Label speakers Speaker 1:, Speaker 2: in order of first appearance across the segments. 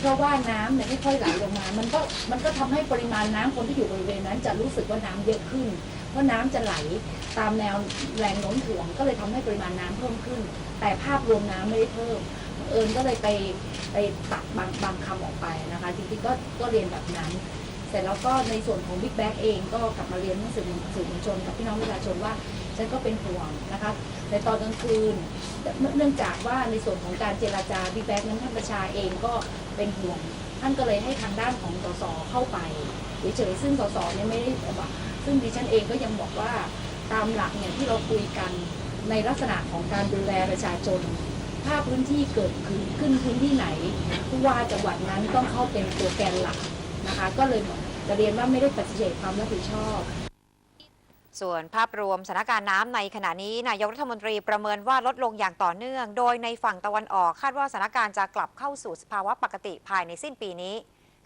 Speaker 1: เพราะว่าน้ำเนี่ยไม่ค่อยไหลลงมา มันก็มันก็ทำให้ปริมาณน้ำคนที่อยู่บริเวณนั้น จะรู้สึกว่าน้ำเยอะขึ้น เพราะน้ำจะไหลตามแนวแรงโน้มถ่วง ก็เลยทำให้ปริมาณน้ำเพิ่มขึ้น แต่ภาพรวมน้ำไม่ได้เพิ่ม เอิญก็เลยไปไปตัดบางบางคำออกไปนะคะ จริงๆก็ก็เรียนแบบนั้นเสร็จแล้วก็ในส่วนของบิ๊กแบ g เองก็กลับมาเรียนหนังสือสื่อมวลชนกับพี่น้องประชาชนว่า ฉันก็เป็นห่วงนะคะในตอนกลางคืนเนื่องจากว่าในส่วนของการเจราจาบิ๊กแบ g นั้นท่านประชาเองก็เป็นห่วง ท่านก็เลยให้ทางด้านของสสเข้าไปเฉยๆซึ่งสสเนี่ยไม่ได้แบบซึ่งดิฉันเองก็ยังบอกว่าตามหลักเนี่ยที่เราคุยกันในลักษณะของการดูแลประชาชน ถ้าพื้นที่เกิดขึ้นขึ้นพื้นที่ไหนผู้ว่าจังหวัดนั้นต้องเข้าเป็นตัวแกนหลักนะคะ ก็เลยจะเรียนว่าไม่ได้ปฏิเสธความรับผิดชอบ
Speaker 2: ส่วนภาพรวมสถานการณ์น้ำในขณะนี้นายกรัฐมนตรีประเมินว่าลดลงอย่างต่อเนื่อง โดยในฝั่งตะวันออกคาดว่าสถานการณ์จะกลับเข้าสู่สภาวะปกติภายในสิ้นปีนี้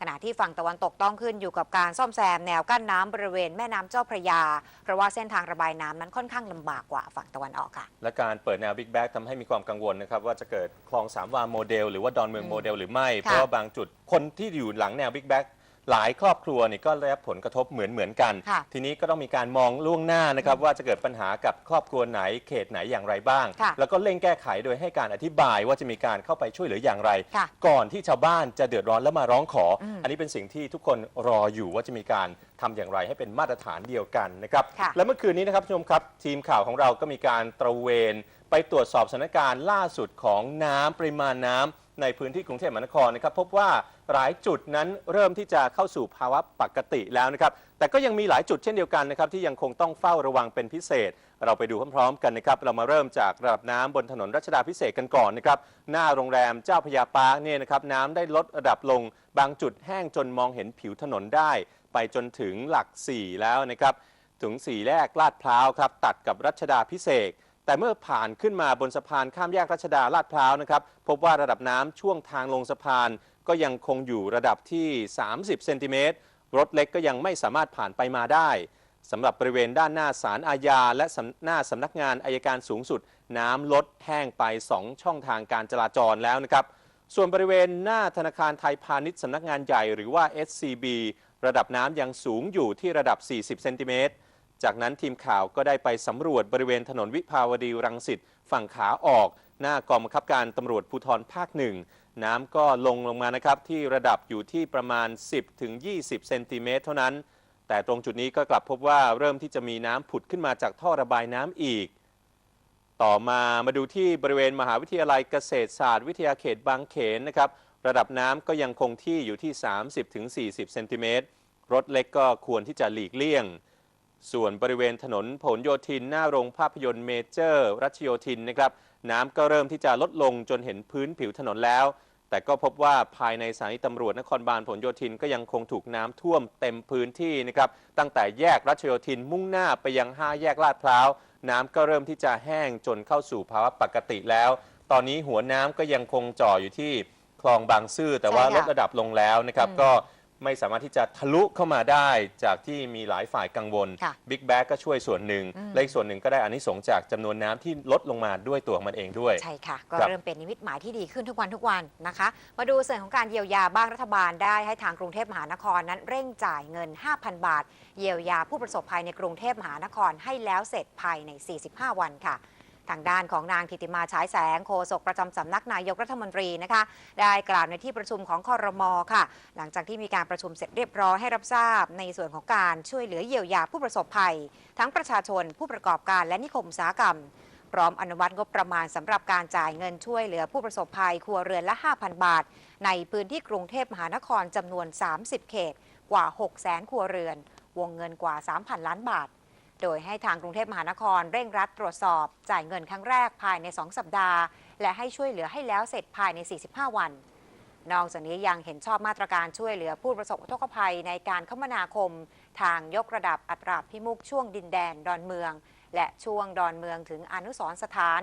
Speaker 2: ขณะที่ฝั่งตะวันตกต้องขึ้นอยู่กับการซ่อมแซมแนวกั้นน้ำบริเวณแม่น้ำเจ้าพระยา เพราะว่าเส้นทางระบายน้ำนั้นค่อนข้างลำบากกว่าฝั่งตะวันออกค่ะ
Speaker 3: และการเปิดแนวบิ๊กแบ็กทำให้มีความกังวลนะครับว่าจะเกิดคลองสามวาโมเดล หรือว่าดอนเมือง
Speaker 2: อืม
Speaker 3: โมเดลหรือไม่
Speaker 2: ค่ะ
Speaker 3: เพราะว่าบางจุดคนที่อยู่หลังแนวบิ๊กแบ็ก หลายครอบครัวนี่ก็ได้รับผลกระทบเหมือนเหมือนๆกัน
Speaker 2: ค่ะ
Speaker 3: ทีนี้ก็ต้องมีการมองล่วงหน้านะครับ ว่าจะเกิดปัญหากับครอบครัวไหนเขตไหนอย่างไรบ้าง
Speaker 2: ค่ะ
Speaker 3: แล้วก็เร่งแก้ไขโดยให้การอธิบายว่าจะมีการเข้าไปช่วยเหลืออย่างไร
Speaker 2: ค่ะ
Speaker 3: ก่อนที่ชาวบ้านจะเดือดร้อนแล้วมาร้องขออ
Speaker 2: ม
Speaker 3: อันนี้เป็นสิ่งที่ทุกคนรออยู่ว่าจะมีการทำอย่างไรให้เป็นมาตรฐานเดียวกันนะครับ
Speaker 2: ค่ะ
Speaker 3: และเมื่อคืนนี้นะครับคุณผู้ชมครับ ทีมข่าวของเราก็มีการตระเวน ไปตรวจสอบสถานการณ์ล่าสุดของน้ำปริมาณน้ำ ในพื้นที่กรุงเทพมหานครนะครับพบว่าหลายจุดนั้นเริ่มที่จะเข้าสู่ภาวะปกติแล้วนะครับแต่ก็ยังมีหลายจุดเช่นเดียวกันนะครับที่ยังคงต้องเฝ้าระวังเป็นพิเศษ เราไปดูพร้อมๆ กันนะครับเรามาเริ่มจากระดับน้ำบนถนนรัชดาพิเศษกันก่อนนะครับหน้าโรงแรมเจ้าพระยาปาร์คเนี่ยนะครับน้ำได้ลดระดับลง บางจุดแห้งจนมองเห็นผิวถนนได้ ไปจนถึงหลัก 4 แล้วนะครับถึงสี่แยกลาดพร้าวครับตัดกับรัชดาพิเศษ แต่เมื่อผ่านขึ้นมาบนสะพานข้ามแยกรัชดาลาดพร้าวนะครับ พบว่าระดับน้ำช่วงทางลงสะพาน ก็ยังคงอยู่ระดับที่ 30 เซนติเมตร รถเล็กก็ยังไม่สามารถผ่านไปมาได้สำหรับบริเวณด้านหน้าศาลอาญาและสำหน้าสำนักงานอายการสูงสุด น้ำลดแห้งไป 2 ช่องทางการจราจรแล้วนะครับ ส่วนบริเวณหน้าธนาคารไทยพาณิชย์สำนักงานใหญ่หรือว่า SCB ระดับน้ำยังสูงอยู่ที่ระดับ 40 เซนติเมตร จากนั้นทีมข่าวก็ได้ไปสำรวจบริเวณถนนวิภาวดีรังสิตฝั่งขาออก หน้ากองบังคับการตำรวจภูธรภาคหนึ่งน้ำก็ลงลงมานะครับที่ระดับอยู่ที่ประมาณ 10ถึง20เซนติเมตรเท่านั้น แต่ตรงจุดนี้ก็กลับพบว่าเริ่มที่จะมีน้ำผุดขึ้นมาจากท่อระบายน้ำอีก ต่อมามาดูที่บริเวณมหาวิทยาลัยเกษตรศาสตร์ วิทยาเขตบางเขนนะครับระดับน้ำก็ยังคงที่อยู่ที่ 30ถึง40เซนติเมตรรถเล็กก็ควรที่จะหลีกเลี่ยง ส่วนบริเวณถนนผลโยธินหน้าโรงภาพยนตร์เมเจอร์ รัชโยธินนะครับ น้ำก็เริ่มที่จะลดลงจนเห็นพื้นผิวถนนแล้ว แต่ก็พบว่าภายในสถานีตำรวจนครบาลผลโยธินก็ยังคงถูกน้ำท่วมเต็มพื้นที่นะครับ ตั้งแต่แยกรัชโยธินมุ่งหน้าไปยัง 5 แยกลาดพร้าว น้ำก็เริ่มที่จะแห้งจนเข้าสู่ภาวะปกติแล้ว ตอนนี้หัวน้ำก็ยังคงจ่ออยู่ที่คลองบางซื่อแต่ว่า
Speaker 2: ใช่ค่ะ
Speaker 3: ลดระดับลงแล้วนะครับ
Speaker 2: อืม
Speaker 3: ก็ ไม่สามารถที่จะทะลุเข้ามาได้จากที่มีหลายฝ่ายกังวล
Speaker 2: ค่ะ
Speaker 3: บิ๊กแบกก็ช่วยส่วนหนึ่ง
Speaker 2: อืม
Speaker 3: และอีกส่วนหนึ่งก็ได้อานิสงส์จากจำนวนน้ำที่ลดลงมาด้วยตัวของมันเองด้วย
Speaker 2: ใช่ค่ะ ก็
Speaker 3: ครับ
Speaker 2: เริ่มเป็นนิมิตหมายที่ดีขึ้นทุกวันทุกวันนะคะ มาดูส่วนของการเยียวยาบ้างรัฐบาลได้ให้ทางกรุงเทพมหานครนั้นเร่งจ่ายเงิน 5,000 บาท เยียวยาผู้ประสบภัยในกรุงเทพมหานครให้แล้วเสร็จภายใน 45 วันค่ะ ทางด้านของนางธิติมาฉายแสงโฆษกประจำสำนักนายกรัฐมนตรีนะคะ ได้กล่าวในที่ประชุมของคอรมอค่ะ หลังจากที่มีการประชุมเสร็จเรียบร้อยให้รับทราบ ในส่วนของการช่วยเหลือเยียวยาผู้ประสบภัย ทั้งประชาชนผู้ประกอบการและนิคมอุตสาหกรรม พร้อมอนุมัติงบประมาณสำหรับการจ่ายเงินช่วยเหลือผู้ประสบภัยครัวเรือนละ 5,000 บาท ในพื้นที่กรุงเทพมหานครจำนวน 30 เขต กว่า 600,000 ครัวเรือน วงเงินกว่า 3,000 ล้านบาท โดยให้ทางกรุงเทพมหานครเร่งรัดตรวจสอบ จ่ายเงินครั้งแรกภายใน 2 สัปดาห์ และให้ช่วยเหลือให้แล้วเสร็จภายใน 45 วัน นอกจากนี้ยังเห็นชอบมาตรการช่วยเหลือผู้ประสบอุทกภัยในการคมนาคม ทางยกระดับอัตราพิมุกช่วงดินแดนดอนเมือง และช่วงดอนเมืองถึงอนุสรสถาน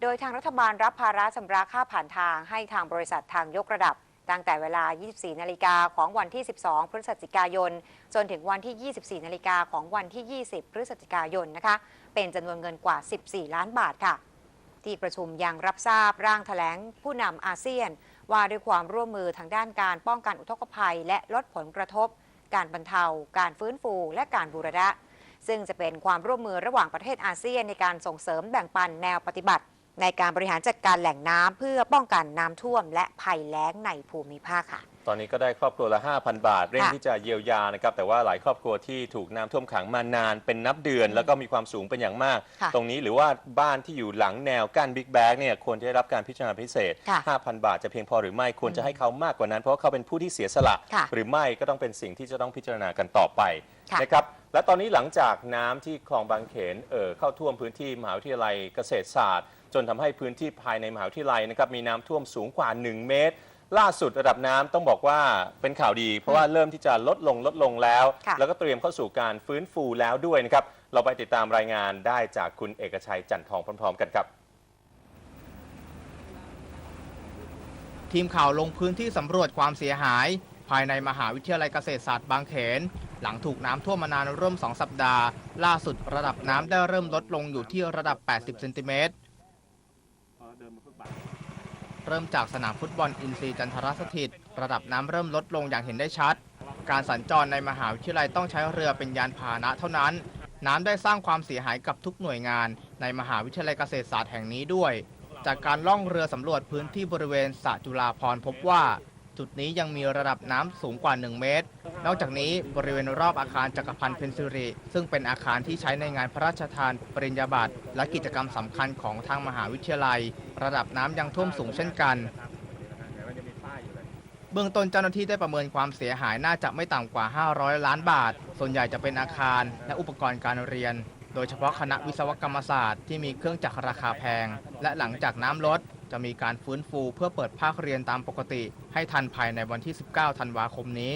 Speaker 2: โดยทางรัฐบาลรับภาระชำระค่าผ่านทางให้ทางบริษัททางยกระดับ ตั้งแต่เวลา 24 นาฬิกาของวันที่ 12 พฤศจิกายน จนถึงวันที่ 24 นาฬิกาของวันที่ 20 พฤศจิกายนนะคะ เป็นจำนวนเงินกว่า 14 ล้านบาทค่ะ ที่ประชุมยังรับทราบร่างแถลงผู้นำอาเซียน ว่าด้วยความร่วมมือทางด้านการป้องกันอุทกภัย และลดผลกระทบ การบรรเทา การฟื้นฟู และการบูรณะ ซึ่งจะเป็นความร่วมมือระหว่างประเทศอาเซียนในการส่งเสริมแบ่งปันแนวปฏิบัติ ในการบริหารจัดการแหล่งน้ำเพื่อป้องกันน้ำท่วม และภัยแล้งในภูมิภาคค่ะ
Speaker 3: ตอนนี้ก็ได้ครอบครัวละ 5,000 บาท เร่ง
Speaker 2: ค่ะ
Speaker 3: ที่จะเยียวยานะครับ แต่ว่าหลายครอบครัวที่ถูกน้ำท่วมขังมานานเป็นนับเดือน แล้วก็มีความสูงเป็นอย่างมาก
Speaker 2: ค่ะ
Speaker 3: ตรงนี้หรือว่าบ้านที่อยู่หลังแนวกั้นบิ๊กแบกเนี่ยควรจะได้รับการพิจารณาพิเศษ
Speaker 2: ค่ะ
Speaker 3: 5,000 บาทจะเพียงพอหรือไม่ควรจะให้เขามากกว่านั้น เพราะว่าเขาเป็นผู้ที่เสียสละ
Speaker 2: ค่ะ
Speaker 3: หรือไม่ก็ต้องเป็นสิ่งที่จะต้องพิจารณากันต่อไป
Speaker 2: ค่ะ
Speaker 3: นะครับ และตอนนี้หลังจากน้ำที่คลองบางเขนเอ่อเข้าท่วมพื้นที่มหาวิทยาลัยเกษตรศาสตร์จนทำให้พื้นที่ภายในมหาวิทยาลัยนะครับมีน้ำท่วมสูงกว่า 1 เมตร ล่าสุดระดับน้ำต้องบอกว่าเป็นข่าวดี เพราะว่าเริ่มที่จะลดลงลดลงแล้ว
Speaker 2: ค่ะ
Speaker 3: แล้วก็เตรียมเข้าสู่การฟื้นฟูแล้วด้วยนะครับเราไปติดตามรายงานได้จากคุณเอกชัยจันทองพร้อม ๆ กันครับ
Speaker 4: ทีมข่าวลงพื้นที่สำรวจความเสียหาย ภายในมหาวิทยาลัยเกษตรศาสตร์บางเขน หลังถูกน้ำท่วมมานานร่วม 2 สัปดาห์ ล่าสุดระดับน้ำได้เริ่มลดลงอยู่ที่ระดับ 80 เซนติเมตร เริ่มจากสนามฟุตบอลอินทรีจันทรสถิต ระดับน้ำเริ่มลดลงอย่างเห็นได้ชัด การสัญจรในมหาวิทยาลัยต้องใช้เรือเป็นยานพาหนะเท่านั้น น้ำได้สร้างความเสียหายกับทุกหน่วยงาน ในมหาวิทยาลัยเกษตรศาสตร์แห่งนี้ด้วย จากการล่องเรือสำรวจพื้นที่บริเวณสระจุฬาพรพบว่า จุดนี้ยังมีระดับน้ำสูงกว่า 1 เมตร นอกจากนี้บริเวณรอบอาคารจักรพันธ์เพนซิริซึ่งเป็นอาคารที่ใช้ในงานพระราชทาน ปริญญาบัตรและกิจกรรมสำคัญของทางมหาวิทยาลัย ระดับน้ำยังท่วมสูงเช่นกันเบื้องต้นเจ้าหน้าที่ได้ประเมินความเสียหายน่าจะไม่ต่ำกว่า 500 ล้านบาท ส่วนใหญ่จะเป็นอาคารและอุปกรณ์การเรียน โดยเฉพาะคณะวิศวกรรมศาสตร์ที่มีเครื่องจักรราคาแพง และหลังจากน้ำลด จะมีการฟื้นฟูเพื่อเปิดภาคเรียนตามปกติ ให้ทันภายในวันที่ 19 ธันวาคมนี้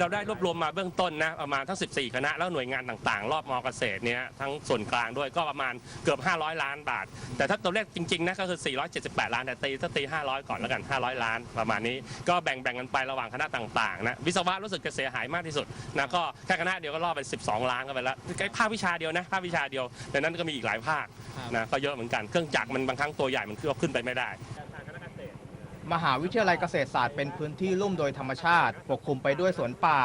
Speaker 5: เราได้รวบรวมมาเบื้องต้นนะประมาณทั้ง 14 คณะแล้วหน่วยงานต่างๆ รอบมอเกษตรเนี่ยทั้งส่วนกลางด้วยก็ประมาณเกือบ 500 ล้านบาท แต่ถ้าตัวเลขจริงๆนะก็คือ 478 ล้านแต่ตีถ้าตี 500 ก่อนแล้วกัน 500 ล้านประมาณนี้ ก็แบ่งๆกันไประหว่างคณะต่างๆนะวิศวะรู้สึกจะเสียหายมากที่สุดนะก็แค่คณะเดียวก็รอบไป 12 ล้านกันไปแล้วแค่ภาควิชาเดียวนะภาควิชาเดียวแต่นั้นก็มีอีกหลายภาคนะก็เยอะเหมือนกันเครื่องจักรมันบางครั้งตัวใหญ่มันขึ้นไปไม่ได้
Speaker 4: มหาวิทยาลัยเกษตรศาสตร์เป็นพื้นที่ลุ่มโดยธรรมชาติ ปกคลุมไปด้วยสวนป่า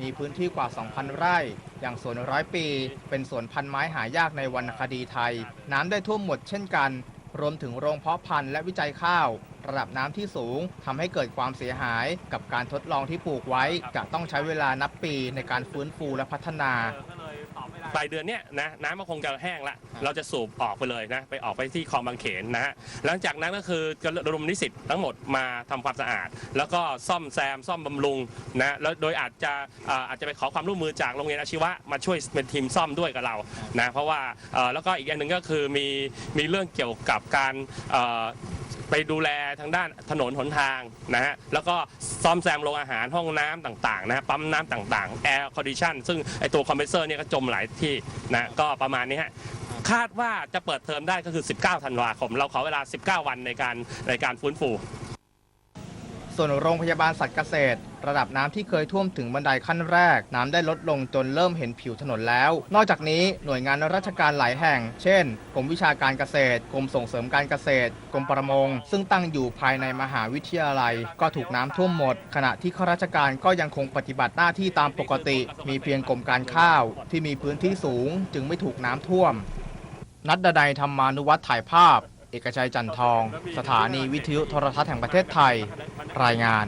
Speaker 4: มีพื้นที่กว่า 2,000 ไร่ อย่างสวนร้อยปี เป็นสวนพันไม้หายากในวรรณคดีไทย น้ำได้ท่วมหมดเช่นกัน รวมถึงโรงเพาะพันธุ์และวิจัยข้าว ระดับน้ำที่สูงทำให้เกิดความเสียหาย กับการทดลองที่ปลูกไว้จะต้องใช้เวลานับปีในการฟื้นฟูและพัฒนา
Speaker 5: ปลายเดือนเนี้ยนะน้ำมันคงจะแห้งละเราจะสูบออกไปเลยนะไปออกไปที่คลองบางเขนนะฮะหลังจากนั้นก็คือจะระดมนิสิตทั้งหมดมาทำความสะอาด แล้วก็ซ่อมแซมซ่อมบำรุงนะแล้วโดยอาจจะเอ่ออาจจะไปขอความร่วมมือจากโรงเรียนอาชีวะมาช่วยเป็นทีมซ่อมด้วยกับเรานะเพราะว่าเอ่อแล้วก็อีกอันหนึ่งก็คือมีมีเรื่องเกี่ยวกับการเอ่อ ไปดูแลทางด้านถนนหนทางนะฮะแล้วก็ซ่อมแซมโรงอาหารห้องน้ำต่างๆนะฮะปั๊มน้ำต่างๆแอร์คอนดิชันซึ่งไอตัวคอมเพรสเซอร์เนี่ยก็จมหลายที่นะก็ประมาณนี้ฮะคาดว่าจะเปิดเทอมได้ก็คือ 19 ธันวาคม เราขอเวลา 19 วันในการในการฟื้นฟู
Speaker 4: ส่วนโรงพยาบาลสัตว์เกษตร ระดับน้ำที่เคยท่วมถึงบันไดขั้นแรก น้ำได้ลดลงจนเริ่มเห็นผิวถนนแล้ว นอกจากนี้หน่วยงานราชการหลายแห่ง เช่นกรมวิชาการเกษตรกรมส่งเสริมการเกษตรกรมประมง ซึ่งตั้งอยู่ภายในมหาวิทยาลัย ก็ถูกน้ำท่วมหมด ขณะที่ข้าราชการก็ยังคงปฏิบัติหน้าที่ตามปกติ มีเพียงกรมการข้าว ที่มีพื้นที่สูง จึงไม่ถูกน้ำท่วม นัดดนัยธรรมานุวัฒน์ถ่ายภาพ เอกชัยจันทอง สถานีวิทยุโทรทัศน์แห่งประเทศไทย รายงาน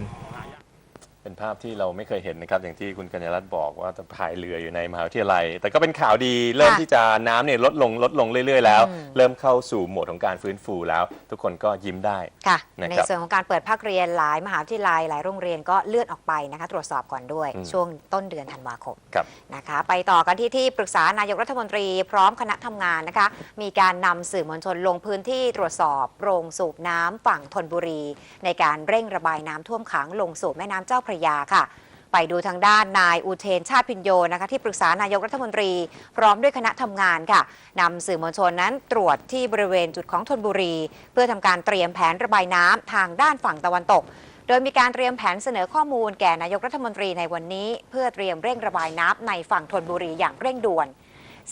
Speaker 3: เป็นภาพที่เราไม่เคยเห็นนะครับ อย่างที่คุณกัญญารัตน์บอกว่าจะพายเรืออยู่ในมหาวิทยาลัย แต่ก็เป็นข่าวดีเริ่มที่จะน้ำเนี่ยลดลงลดลงเรื่อย ๆ แล้ว
Speaker 2: อืม
Speaker 3: เริ่มเข้าสู่โหมดของการฟื้นฟูแล้ว ทุกคนก็ยิ้มได้
Speaker 2: ค่ะ
Speaker 3: นะครับ
Speaker 2: ในส่วนของการเปิดภาคเรียนหลายมหาวิทยาลัยหลายโรงเรียนก็เลื่อนออกไปนะคะ ตรวจสอบก่อนด้วย
Speaker 3: อืม
Speaker 2: ช่วงต้นเดือนธันวาคม
Speaker 3: ครับ
Speaker 2: นะคะ ไปต่อกันที่ที่ปรึกษานายกรัฐมนตรี พร้อมคณะทำงานนะคะ มีการนำสื่อมวลชนลงพื้นที่ตรวจสอบโรงสูบน้ำฝั่งธนบุรี ในการเร่งระบายน้ำท่วมขังลงสู่แม่น้ำเจ้าพระยาค่ะ ไปดูทางด้านนายอุเทนชาติพินโยนะคะที่ปรึกษานายกรัฐมนตรี พร้อมด้วยคณะทำงานค่ะนำสื่อมวลชนนั้นตรวจที่บริเวณจุดของธนบุรี เพื่อทำการเตรียมแผนระบายน้ำทางด้านฝั่งตะวันตก โดยมีการเตรียมแผนเสนอข้อมูลแก่นายกรัฐมนตรีในวันนี้ เพื่อเตรียมเร่งระบายน้ำในฝั่งธนบุรีอย่างเร่งด่วน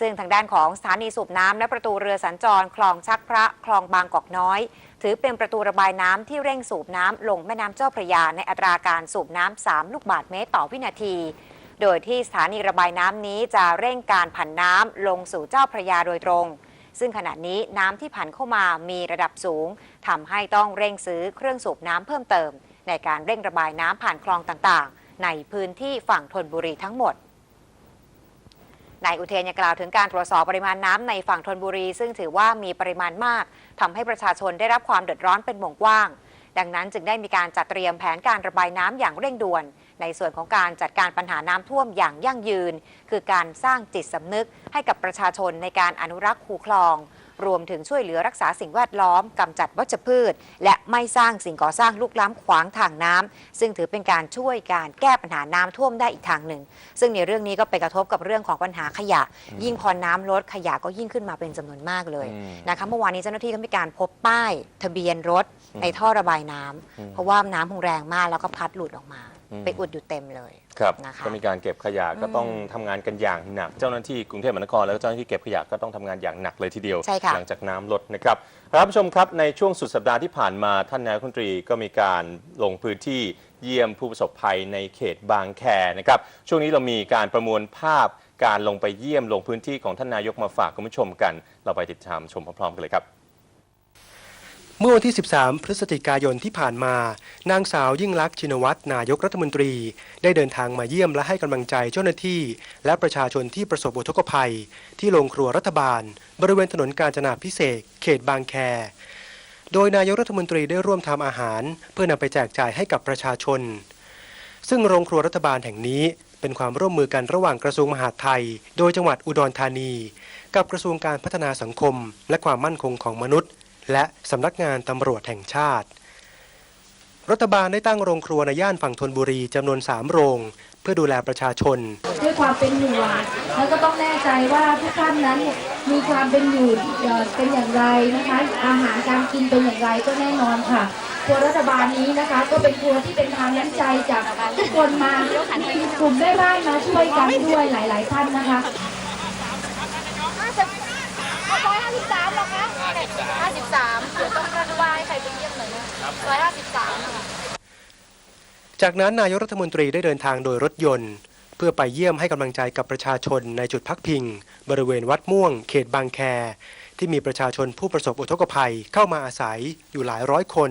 Speaker 2: ซึ่งทางด้านของสถานีสูบน้ำและประตูเรือสัญจรคลองชักพระคลองบางกอกน้อย ถือเป็นประตูระบายน้ำที่เร่งสูบน้ำลงแม่น้ำเจ้าพระยาในอัตราการสูบน้ำ3ลูกบาศก์เมตรต่อวินาที โดยที่สถานีระบายน้ำนี้จะเร่งการผันน้ำลงสู่เจ้าพระยาโดยตรง ซึ่งขณะนี้น้ำที่ผันเข้ามามีระดับสูงทำให้ต้องเร่งซื้อเครื่องสูบน้ำเพิ่มเติม ในการเร่งระบายน้ำผ่านคลองต่างๆ ในพื้นที่ฝั่งธนบุรีทั้งหมด นายอุเทนยังกล่าวถึงการตรวจสอบปริมาณน้ำในฝั่งธนบุรี ซึ่งถือว่ามีปริมาณมากทำให้ประชาชนได้รับความเดือดร้อนเป็นวงกว้าง ดังนั้นจึงได้มีการจัดเตรียมแผนการระบายน้ำอย่างเร่งด่วน ในส่วนของการจัดการปัญหาน้ำท่วมอย่างยั่งยืน คือการสร้างจิตสำนึกให้กับประชาชนในการอนุรักษ์คูคลอง รวมถึงช่วยเหลือรักษาสิ่งแวดล้อมกำจัดวัชพืช และไม่สร้างสิ่งก่อสร้างลุกล้ำขวางทางน้ำซึ่งถือเป็นการช่วยการแก้ปัญหาน้ำท่วมได้อีกทางหนึ่ง ซึ่งในเรื่องนี้ก็ไปกระทบกับเรื่องของปัญหาขยะ ยิ่งพอน้ำลดขยะก็ยิ่งขึ้นมาเป็นจำนวนมากเลย
Speaker 3: อืม
Speaker 2: นะคะเมื่อวานนี้เจ้าหน้าที่ก็มีการพบป้าย ทะเบียนรถ
Speaker 3: อืม
Speaker 2: ในท่อระบายน้ำ
Speaker 3: อืม
Speaker 2: เพราะว่าน้ำคงแรงมากแล้วก็พัดหลุดออกมา
Speaker 3: อืม
Speaker 2: ไปอุดอยู่เต็มเลย
Speaker 3: ครับ
Speaker 2: นะคะ
Speaker 3: ก็มีการเก็บขยะก็ต้อง
Speaker 2: อืม
Speaker 3: ทำงานกันอย่างหนัก เจ้าหน้าที่กรุงเทพมหานครแล้วก็เจ้าหน้าที่เก็บขยะก็ต้องทำงานอย่างหนักเลยทีเดียว
Speaker 2: ใช่ค่ะ
Speaker 3: หลังจากน้ำลดนะครับท่านผู้ชมครับในช่วงสุดสัปดาห์ที่ผ่านมาท่านนายกรัฐมนตรีก็มีการลงพื้นที่เยี่ยมผู้ประสบภัยในเขตบางแคนะครับช่วงนี้เรามีการประมวลภาพการลงไปเยี่ยมลงพื้นที่ของท่านนายกมาฝากคุณผู้ชมกัน เราไปติดตามชมพร้อมๆกันเลยครับ
Speaker 6: เมื่อวันที่ 13 พฤศจิกายนที่ผ่านมา นางสาวยิ่งลักษณ์ชินวัตรนายกรัฐมนตรี ได้เดินทางมาเยี่ยมและให้กำลังใจเจ้าหน้าที่ และประชาชนที่ประสบอุทกภัย ที่โรงครัวรัฐบาล บริเวณถนนกาญจนาพิเศษเขตบางแค โดยนายกรัฐมนตรีได้ร่วมทำอาหาร เพื่อนำไปแจกจ่ายให้กับประชาชน ซึ่งโรงครัวรัฐบาลแห่งนี้เป็นความร่วมมือกันระหว่างกระทรวงมหาดไทย โดยจังหวัดอุดรธานี กับกระทรวงการพัฒนาสังคม และความมั่นคงของมนุษย์ และสำนักงานตำรวจแห่งชาติ รัฐบาลได้ตั้งโรงครัวในย่านฝั่งธนบุรีจำนวน 3 โรง เพื่อดูแลประชาชน
Speaker 7: ด้วยความเป็นห่วงแล้วก็ต้องแน่ใจว่าทุกท่านนั้นมีความเป็นอยู่เป็นอย่างไรนะคะ อาหารการกินเป็นอย่างไรก็แน่นอนค่ะครัวรัฐบาลนี้นะคะ ก็เป็นครัวที่เป็นทานน้ำใจจากทุกคนมามีกลุ่มแม่บ้านมาช่วยกันด้วยหลาย ๆ ท่านนะคะ
Speaker 8: สิบสามหรอคะห้าสิบสามเดี๋ยวต้องระบายใครไปเยี่ยมหน่อยนะร้อยห้าสิบสาม
Speaker 6: จากนั้นนายกรัฐมนตรีได้เดินทางโดยรถยนต์ เพื่อไปเยี่ยมให้กำลังใจกับประชาชนในจุดพักพิง บริเวณวัดม่วง เขตบางแค ที่มีประชาชนผู้ประสบอุทกภัยเข้ามาอาศัยอยู่หลายร้อยคน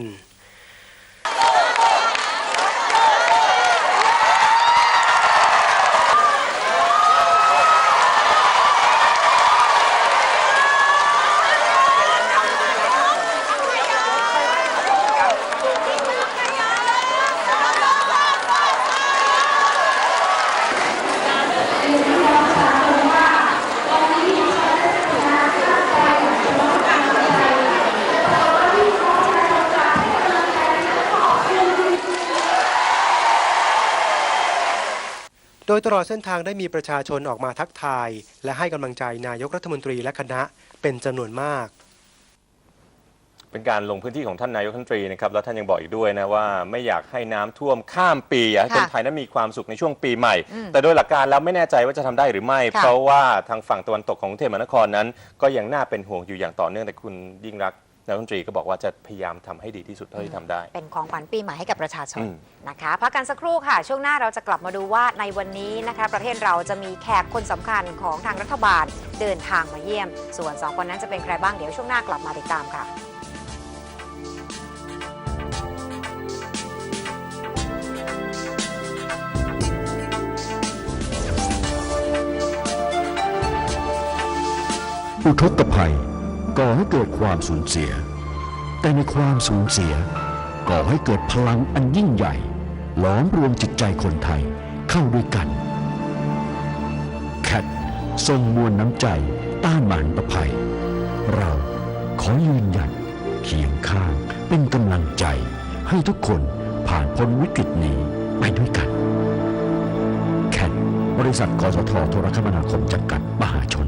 Speaker 6: ยตลอดเส้นทางได้มีประชาชนออกมาทักทาย และให้กำลังใจนายกรัฐมนตรีและคณะเป็นจำนวนมาก
Speaker 3: เป็นการลงพื้นที่ของท่านนายกรัฐมนตรีนะครับแล้วท่านยังบอกอีกด้วยนะว่าไม่อยากให้น้ำท่วมข้ามปีอยากให้คน
Speaker 2: ค่ะ
Speaker 3: ไทยนั้นมีความสุขในช่วงปีใหม่
Speaker 2: อืม
Speaker 3: แต่โดยหลักการแล้วไม่แน่ใจว่าจะทำได้หรือไม่
Speaker 2: ค่ะ
Speaker 3: เพราะว่าทางฝั่งตะวันตกของกรุงเทพมหานครนั้น ก็ยังน่าเป็นห่วงอยู่อย่างต่อเนื่องแต่คุณยิ่งรักษณ์ นายกรัฐมนตรีก็บอกว่าจะพยายามทำให้ดีที่สุดเท่าที่ทำได้
Speaker 2: เป็นของขวัญปีใหม่ให้กับประชาชน
Speaker 3: อืม
Speaker 2: นะคะพักกันสักครู่ค่ะ ช่วงหน้าเราจะกลับมาดูว่าในวันนี้นะคะประเทศเราจะมีแขกคนสำคัญของทางรัฐบาลเดินทางมาเยี่ยม ส่วนสองคนนั้นจะเป็นใครบ้างเดี๋ยวช่วงหน้ากลับมาติดตามค่ะ
Speaker 9: อุทกภัย ก่อให้เกิดความสูญเสีย แต่ในความสูญเสีย ก่อให้เกิดพลังอันยิ่งใหญ่ หลอมรวมจิตใจคนไทยเข้าด้วยกันแคททรงมวลน้ำใจต้านมารประภัย เราขอยืนหยัดเคียงข้างเป็นกำลังใจให้ทุกคนผ่านพ้นวิกฤตนี้ไปด้วยกัน แคทบริษัทกสทโทรคมนาคมจำกัดมหาชน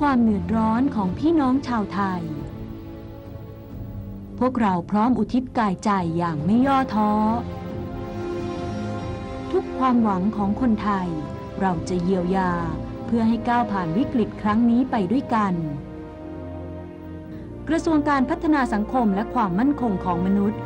Speaker 10: ความเหนื่อยร้อนของพี่น้องชาวไทย พวกเราพร้อมอุทิศกายใจอย่างไม่ย่อท้อ ทุกความหวังของคนไทย เราจะเยียวยาเพื่อให้ก้าวผ่านวิกฤตครั้งนี้ไปด้วยกัน กระทรวงการพัฒนาสังคมและความมั่นคงของมนุษย์